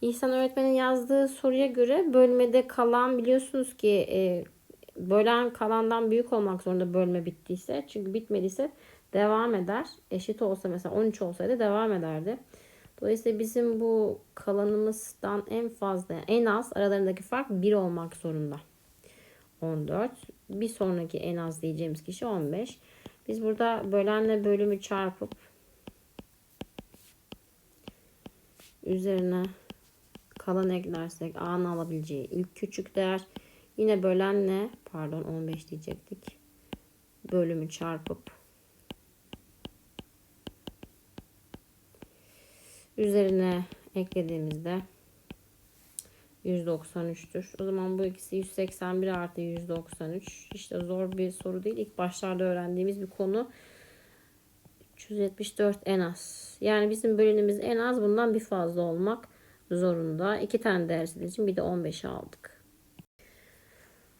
İhsan öğretmenin yazdığı soruya göre bölmede kalan biliyorsunuz ki e, bölen kalandan büyük olmak zorunda bölme bittiyse. Çünkü bitmediyse devam eder. Eşit olsa mesela 13 olsaydı devam ederdi. Dolayısıyla bizim bu kalanımızdan en fazla en az aralarındaki fark 1 olmak zorunda. 14. Bir sonraki en az diyeceğimiz kişi 15. Biz burada bölenle bölümü çarpıp üzerine kalan eklersek a'nın alabileceği ilk küçük değer yine bölenle pardon 15 diyecektik. Bölümü çarpıp üzerine eklediğimizde 193'tür. O zaman bu ikisi 181 artı 193. İşte zor bir soru değil. İlk başlarda öğrendiğimiz bir konu. 374 en az. Yani bizim bölümümüz en az bundan bir fazla olmak zorunda. İki tane ders için bir de 15'i aldık.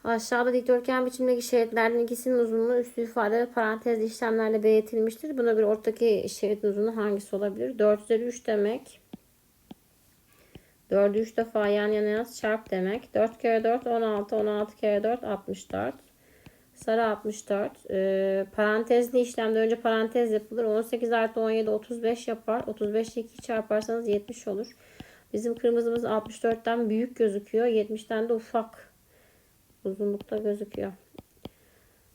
Aşağıda dikdörtgen biçimdeki şeritlerden ikisinin uzunluğu üstü ifade ve parantezli işlemlerle belirtilmiştir. Buna göre ortadaki şeritin uzunluğu hangisi olabilir? 4 üzeri 3 demek. 4'ü 3 defa yan yana yaz çarp demek. 4 kere 4 16. 16 kere 4 64. Sarı 64. Ee, parantezli işlemde önce parantez yapılır. 18 artı 17 35 yapar. 35 ile 2 çarparsanız 70 olur. Bizim kırmızımız 64'ten büyük gözüküyor. 70'ten de ufak uzunlukta gözüküyor.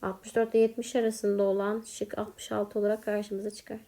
64 ile 70 arasında olan şık 66 olarak karşımıza çıkar.